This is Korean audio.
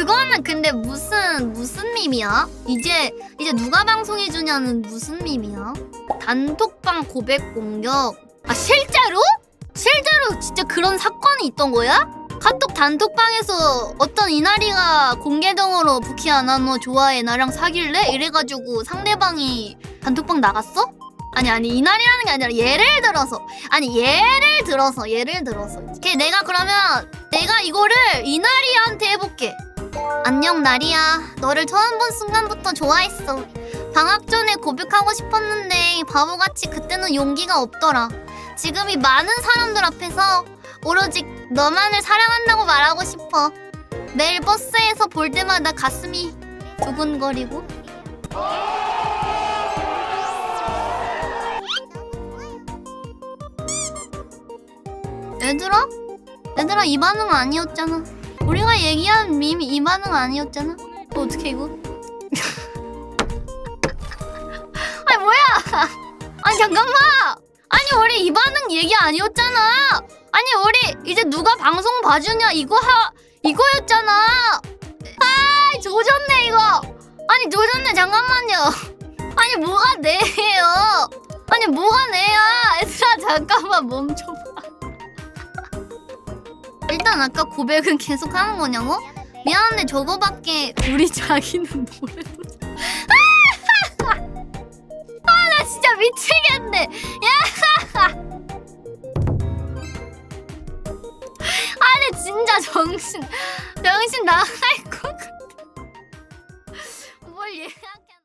그거는 근데 무슨 무슨 밈이야? 이제 이제 누가 방송해 주냐는 무슨 밈이야? 단톡방 고백 공격. 아 실제로? 실제로 진짜 그런 사건이 있던 거야? 카톡 단톡방에서 어떤 이나리가 공개동으로 부키 아나노 좋아해 나랑 사귈래? 이래가지고 상대방이 단톡방 나갔어? 아니 아니 이날이라는 게 아니라 예를 들어서 아니 예를 들어서 예를 들어서 걔 내가 그러면 내가 이거를 이나리한테 해볼게 안녕 나리야. 너를 처음 본 순간부터 좋아했어. 방학 전에 고백하고 싶었는데 바보같이 그때는 용기가 없더라. 지금 이 많은 사람들 앞에서 오로지 너만을 사랑한다고 말하고 싶어. 매일 버스에서 볼 때마다 가슴이 두근거리고. 얘들아? 얘들아 이 반응 아니었잖아 우리가 얘기한 밈이 이 반응 아니었잖아. 어, 어떻게 이거? 아니 뭐야? 아니 잠깐만! 아니 우리 이 반응 얘기 아니었잖아. 아니 우리 이제 누가 방송 봐주냐 이거 하 이거였잖아. 아 조졌네 이거. 아니 조졌네 잠깐만요. 아니 뭐가 내예요? 아니 뭐가 내야? 얘들아 잠깐만 멈춰봐 일단 아까 고백은 계속 하는 거냐고? 미안한데 저거밖에 우리 자기는 노래도 아나 진짜 미치겠네. 야! 아니 진짜 정신 정신 나갈